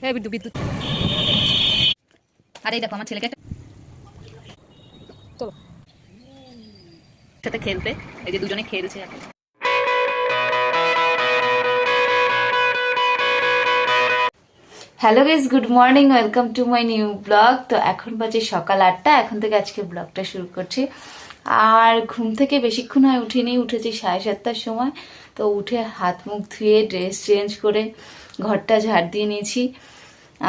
হ্যাঁ বিদ্যুৎ বিদ্যুৎ। দেখো, আমার ছেলেকে চলো। সাথে খেলতে, এই যে দুজনে খেলছে hello guys good morning welcome to my new blog তো এখন বাজে সকাল আটটা, এখন থেকে আজকে ব্লগটা শুরু করছি। আর ঘুম থেকে বেশিক্ষণ হয় উঠিনি, উঠেছি সাড়ে সাতটার সময়। তো উঠে হাত মুখ ধুয়ে ড্রেস চেঞ্জ করে ঘরটা ঝাড় দিয়ে নিয়েছি।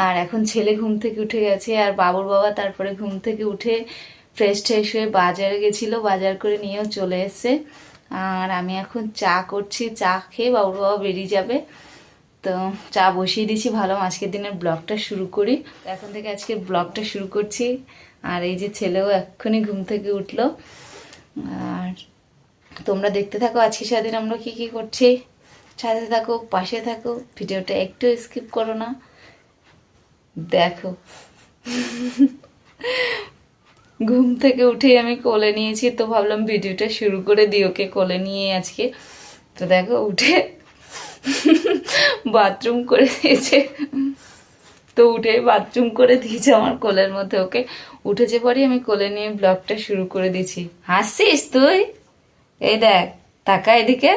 আর এখন ছেলে ঘুম থেকে উঠে গেছে আর বাবুর বাবা তারপরে ঘুম থেকে উঠে ফ্রেশ ট্রেশ হয়ে বাজারে গেছিল, বাজার করে নিয়েও চলে এসছে। আর আমি এখন চা করছি, চা খেয়ে বাবুর বাবা বেরিয়ে যাবে। তো চা বসিয়ে দিয়েছি, ভালো আজকের দিনের ব্লগটা শুরু করি। এখন থেকে আজকে ব্লগটা শুরু করছি। আর এই যে ছেলেও এক্ষুনি ঘুম থেকে উঠল। আর তোমরা দেখতে থাকো, আজকে সারাদিন আমরা কি কি করছি? সাথে থাকো পাশে থাকো ভিডিওটা একটু স্কিপ করো না। দেখো। ঘুম থেকে উঠেই আমি কোলে নিয়েছি, তো ভাবলাম ভিডিওটা শুরু করে দিই ওকে কোলে নিয়ে আজকে। তো দেখো, উঠে বাথরুম করে দিয়েছে। তো উঠে বাথরুম করে দিয়েছে আমার কোলের মধ্যে ওকে। উঠেছে পরে আমি কোলে নিয়ে ব্লগটা শুরু করে দিয়েছি। হাসছিস তুই? এই দেখ তাকা এদিকে।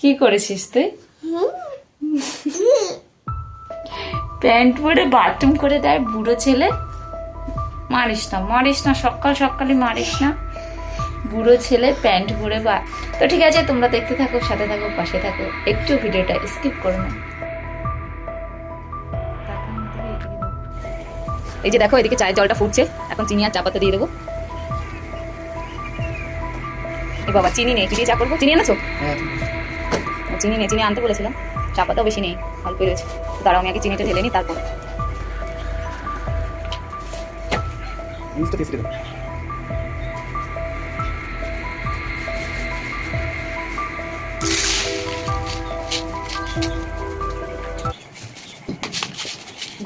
কি করেছিস তুই? প্যান্ট পরে বাথরুম করে দেয় বুড়ো ছেলে? মারিস না মারিস না সকাল সকালে মারিস না। বুড়ো ছেলে প্যান্ট পরে বা তো ঠিক আছে তোমরা দেখতে থাকো সাথে থাকো পাশে থাকো। একটু ভিডিওটা স্কিপ করো না। এই যে দেখো এদিকে চায়ের জলটা ফুটছে। এখন চিনি আর চা পাতা দিয়ে দেবো। বাবা চিনি নেই দিয়ে চা করব? চিনি এনেছো? ও, চিনি নেই চিনি আনতে বলেছিলাম। চা পাতাও বেশি নেই অল্পই রয়েছে। দাঁড়াও আমি আগে চিনিটা ঢেলে নিই তারপর।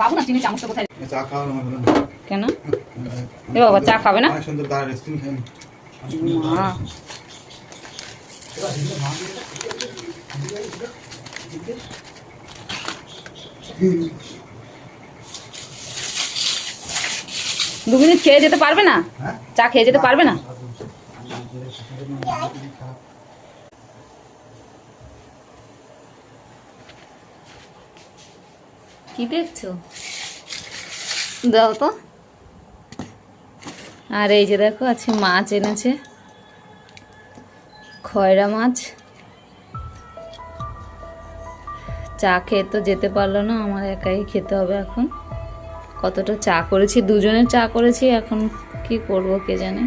বাবু না চিনি চামচটা কোথায়? চা খাওয়া কেন? এ বাবা চা খাবে না? সুন্দর দাঁড় আইসক্রিম খাই। মা। দু মিনিট খেয়ে যেতে পারবে না? হ্যাঁ? চা খেয়ে যেতে পারবে না? কি দেখছ? দাও তো। আর এই যে দেখো আজকে মাছ এনেছে। খয়রা মাছ। চা খেয়ে তো যেতে পারল না, আমার একাই খেতে হবে এখন। কতটা চা করেছি দুজনে চা করেছি, এখন কি করব কে জানে।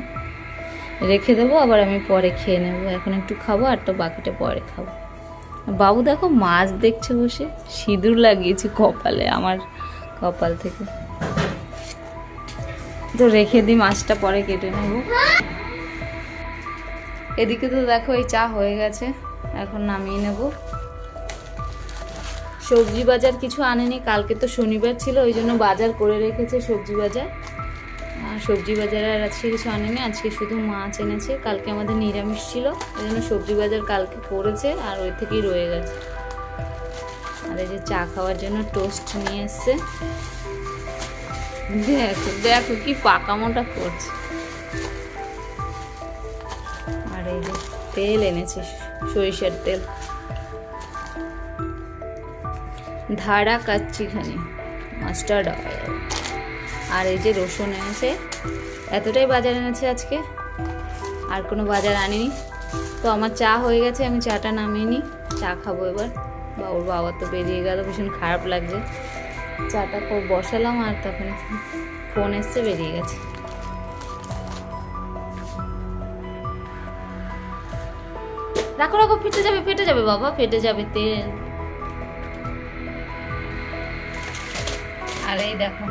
রেখে দেবো, আবার আমি পরে খেয়ে নেব। এখন একটু খাব, আর তো বাকিটা পরে খাব। বাবু দেখো মাছ দেখছে বসে, সিঁদুর লাগিয়েছি কপালে, আমার কপাল থেকে। তো রেখে দিই, মাছটা পরে কেটে নেব। এদিকে তো দেখো, এই চা হয়ে গেছে, এখন নামিয়ে নেব। সবজি বাজার কিছু আনেনি, কালকে তো শনিবার ছিল, ওই জন্য বাজার করে রেখেছে সবজি বাজার। সবজি বাজারে আর আজকে কিছু আনেনি, আজকে শুধু মাছ এনেছে, কালকে আমাদের নিরামিষ ছিল, ওই জন্য সবজি বাজার কালকে করেছে আর ওই থেকেই রয়ে গেছে। আর এই যে চা খাওয়ার জন্য টোস্ট নিয়ে এসছে। দেখো দেখো কি পাকামোটা করছে। আর এই যে তেল এনেছে, সরিষার তেল। ধারা কাচ্চিখানি মাস্টার্ড অয়েল আর এই যে রসুন এনেছে, এতটাই বাজার এনেছে আজকে, আর কোনো বাজার আনিনি। তো আমার চা হয়ে গেছে, আমি চাটা নামিয়ে নিই, চা খাব এবার। বাবুর বাবা তো বেরিয়ে গেল, ভীষণ খারাপ লাগছে। চাটা খুব বসালাম আর তখন ফোন এসছে, বেরিয়ে গেছে। রাখো রাখো, ফেটে যাবে ফেটে যাবে বাবা, ফেটে যাবে তেল। আর এই দেখো,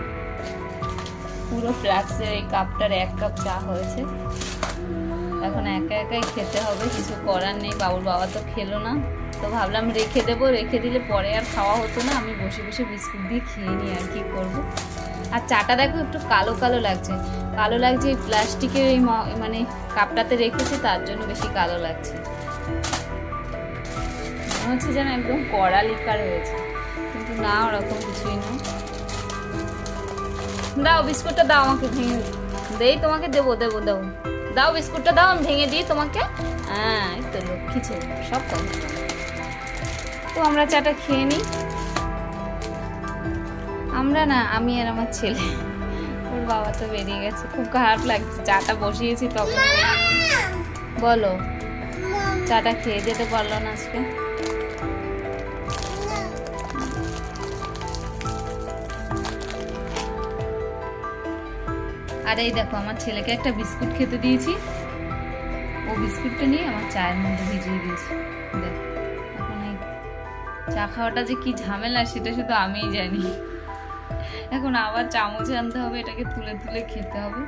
পুরো ফ্লাক্সের এই কাপটার এক কাপ চা হয়েছে। এখন একা একাই খেতে হবে, কিছু করার নেই, বাবুর বাবা তো খেলো না। তো ভাবলাম রেখে দেবো, রেখে দিলে পরে আর খাওয়া হতো না, আমি বসে বসে বিস্কুট দিয়ে খেয়ে নিই আর কি করব। আর চাটা দেখো একটু কালো কালো লাগছে। কালো লাগছে এই প্লাস্টিকের এই মানে কাপটাতে রেখেছে, তার জন্য বেশি কালো লাগছে। মনে হচ্ছে যেন একদম কড়া লিকার হয়েছে। কিন্তু না, ওরকম কিছুই না। দাও বিস্কুটটা দাও আমাকে ভেঙে দেই তোমাকে দেবো দেবো দাও দাও বিস্কুটটা দাও আমি ভেঙে দিই তোমাকে। হ্যাঁ এই তো লক্ষ্মী ছেলে সব তো তো আমরা চাটা খেয়ে নিই। আমরা না আমি আর আমার ছেলে ওর বাবা তো বেরিয়ে গেছে। খুব খারাপ লাগছে চাটা বসিয়েছি তখন। বলো চাটা খেয়ে যেতে পারল না আজকে। আর এই দেখো, আমার ছেলেকে একটা বিস্কুট খেতে দিয়েছি। ও বিস্কুটটা নিয়ে আমার চায়ের মধ্যে ভিজিয়ে দিয়েছি। দেখ, এখন এই চা খাওয়াটা যে কি ঝামেলা, সেটা শুধু আমিই জানি। এখন আবার চামচ আনতে হবে, এটাকে তুলে তুলে খেতে হবে।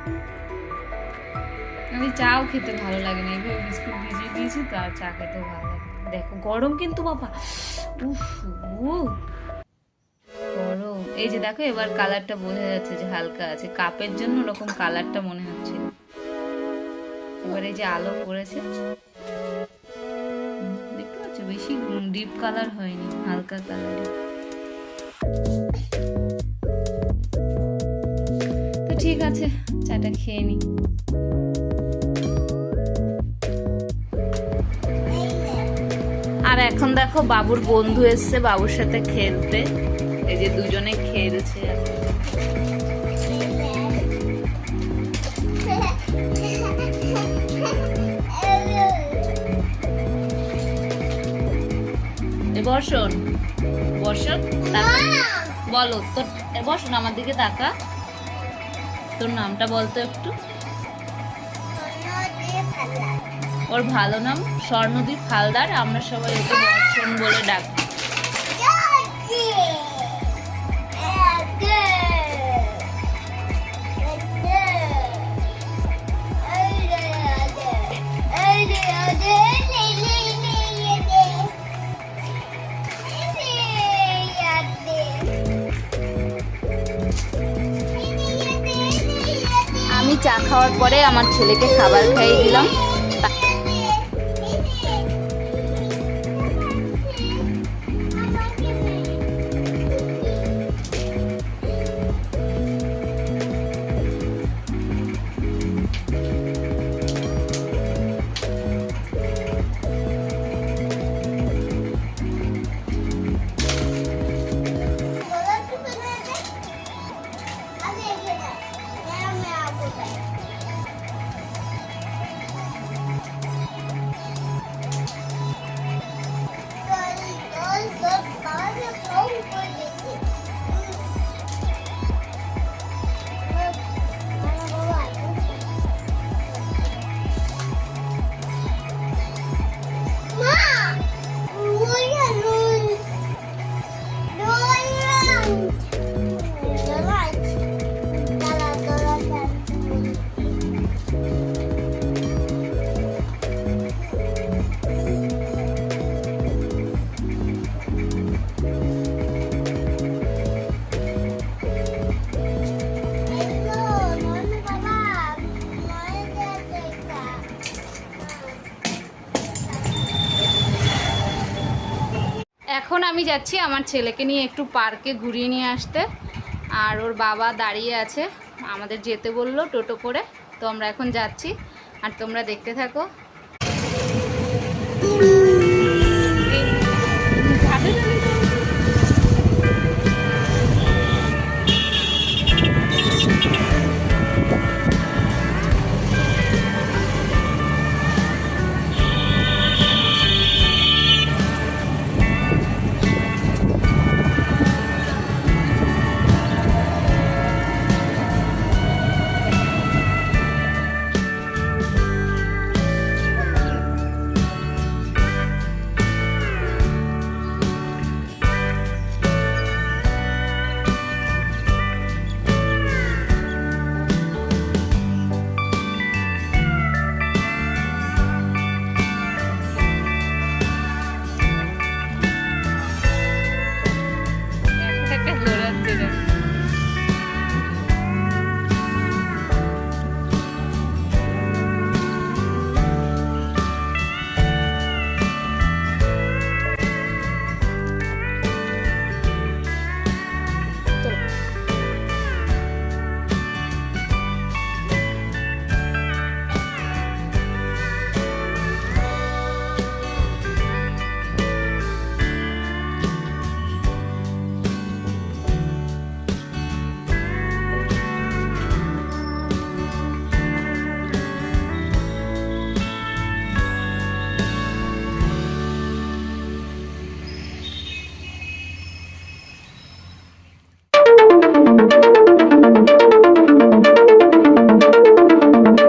আমি চাও খেতে ভালো লাগে না, এইভাবে বিস্কুট ভিজিয়ে দিয়েছি, তো আর চা খেতেও ভালো লাগে। দেখো, গরম কিন্তু বাবা, উফ উফ এই যে দেখো, এবার কালারটা বোঝা যাচ্ছে যে হালকা আছে। কাপের জন্য ওরকম কালারটা মনে হচ্ছে। এবার এই যে আলো পড়েছে। দেখতে পাচ্ছ, বেশি ডিপ কালার হয়নি, হালকা কালার তো ঠিক আছে, চাটা খেয়ে নি। আর এখন দেখো, বাবুর বন্ধু এসছে বাবুর সাথে খেলতে। এই যে দুজনে খেলছে বর্ষণ বর্ষণ বলো, তোর বর্ষণ, আমার দিকে তাকা। তোর নামটা বলতো একটু। ওর ভালো নাম স্বর্ণদীপ হালদার। আমরা সবাই ওকে বর্ষণ বলে ডাকি। আমি চা খাওয়ার পরে আমার ছেলেকে খাবার খাইয়ে দিলাম। এখন আমি যাচ্ছি আমার ছেলেকে নিয়ে একটু পার্কে ঘুরিয়ে নিয়ে আসতে। আর ওর বাবা দাঁড়িয়ে আছে। আমাদের যেতে বলল টোটো করে। তো আমরা এখন যাচ্ছি। আর তোমরা দেখতে থাকো।